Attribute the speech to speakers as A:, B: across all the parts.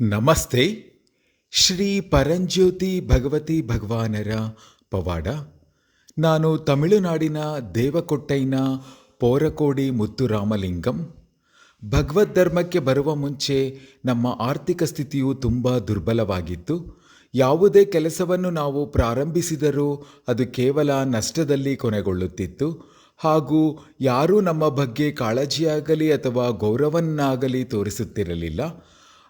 A: ನಮಸ್ತೆ. ಶ್ರೀ ಪರಂಜ್ಯೋತಿ ಭಗವತಿ ಭಗವಾನರ ಪವಾಡ. ನಾನು ತಮಿಳುನಾಡಿನ ದೇವಕೊಟ್ಟೈನ ಪೋರಕೋಡಿ ಮುತ್ತುರಾಮಲಿಂಗಂ. ಭಗವದ್ಧರ್ಮಕ್ಕೆ ಬರುವ ಮುಂಚೆ ನಮ್ಮ ಆರ್ಥಿಕ ಸ್ಥಿತಿಯು ತುಂಬ ದುರ್ಬಲವಾಗಿತ್ತು. ಯಾವುದೇ ಕೆಲಸವನ್ನು ನಾವು ಪ್ರಾರಂಭಿಸಿದರೂ ಅದು ಕೇವಲ ನಷ್ಟದಲ್ಲಿ ಕೊನೆಗೊಳ್ಳುತ್ತಿತ್ತು. ಹಾಗೂ ಯಾರೂ ನಮ್ಮ ಬಗ್ಗೆ ಕಾಳಜಿಯಾಗಲಿ ಅಥವಾ ಗೌರವನ್ನಾಗಲಿ ತೋರಿಸುತ್ತಿರಲಿಲ್ಲ.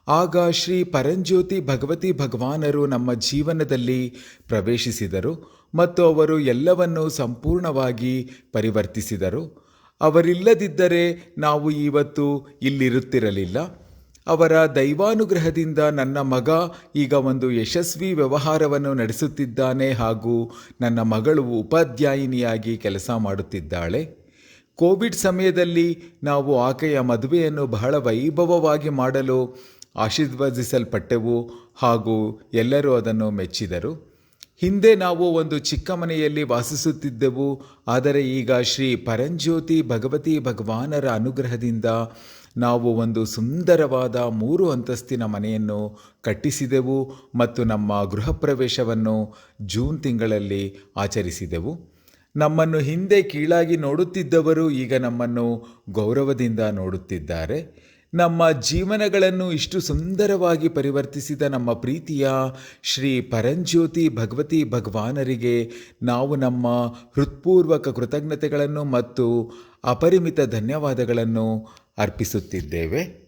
A: ಆಗ ಶ್ರೀ ಪರಂಜ್ಯೋತಿ ಭಗವತಿ ಭಗವಾನರು ನಮ್ಮ ಜೀವನದಲ್ಲಿ ಪ್ರವೇಶಿಸಿದರು ಮತ್ತು ಅವರು ಎಲ್ಲವನ್ನು ಸಂಪೂರ್ಣವಾಗಿ ಪರಿವರ್ತಿಸಿದರು. ಅವರಿಲ್ಲದಿದ್ದರೆ ನಾವು ಇವತ್ತು ಇಲ್ಲಿರುತ್ತಿರಲಿಲ್ಲ. ಅವರ ದೈವಾನುಗ್ರಹದಿಂದ ನನ್ನ ಮಗ ಈಗ ಒಂದು ಯಶಸ್ವಿ ವ್ಯವಹಾರವನ್ನು ನಡೆಸುತ್ತಿದ್ದಾನೆ ಹಾಗೂ ನನ್ನ ಮಗಳು ಉಪಾಧ್ಯಾಯಿನಿಯಾಗಿ ಕೆಲಸ ಮಾಡುತ್ತಿದ್ದಾಳೆ. ಕೋವಿಡ್ ಸಮಯದಲ್ಲಿ ನಾವು ಆಕೆಯ ಮದುವೆಯನ್ನು ಬಹಳ ವೈಭವವಾಗಿ ಮಾಡಲು ಆಶೀರ್ವದಿಸಲ್ಪಟ್ಟೆವು ಹಾಗೂ ಎಲ್ಲರೂ ಅದನ್ನು ಮೆಚ್ಚಿದರು. ಹಿಂದೆ ನಾವು ಒಂದು ಚಿಕ್ಕ ಮನೆಯಲ್ಲಿ ವಾಸಿಸುತ್ತಿದ್ದೆವು, ಆದರೆ ಈಗ ಶ್ರೀ ಪರಂಜ್ಯೋತಿ ಭಗವತಿ ಭಗವಾನರ ಅನುಗ್ರಹದಿಂದ ನಾವು ಒಂದು ಸುಂದರವಾದ ಮೂರು ಅಂತಸ್ತಿನ ಮನೆಯನ್ನು ಕಟ್ಟಿಸಿದೆವು ಮತ್ತು ನಮ್ಮ ಗೃಹ ಪ್ರವೇಶವನ್ನು ಜೂನ್ ತಿಂಗಳಲ್ಲಿ ಆಚರಿಸಿದೆವು. ನಮ್ಮನ್ನು ಹಿಂದೆ ಕೀಳಾಗಿ ನೋಡುತ್ತಿದ್ದವರು ಈಗ ನಮ್ಮನ್ನು ಗೌರವದಿಂದ ನೋಡುತ್ತಿದ್ದಾರೆ. ನಮ್ಮ ಜೀವನಗಳನ್ನು ಇಷ್ಟು ಸುಂದರವಾಗಿ ಪರಿವರ್ತಿಸಿದ ನಮ್ಮ ಪ್ರೀತಿಯ ಶ್ರೀ ಪರಂಜ್ಯೋತಿ ಭಗವತಿ ಭಗವಾನರಿಗೆ ನಾವು ನಮ್ಮ ಹೃತ್ಪೂರ್ವಕ ಕೃತಜ್ಞತೆಗಳನ್ನು ಮತ್ತು ಅಪರಿಮಿತ ಧನ್ಯವಾದಗಳನ್ನು ಅರ್ಪಿಸುತ್ತಿದ್ದೇವೆ.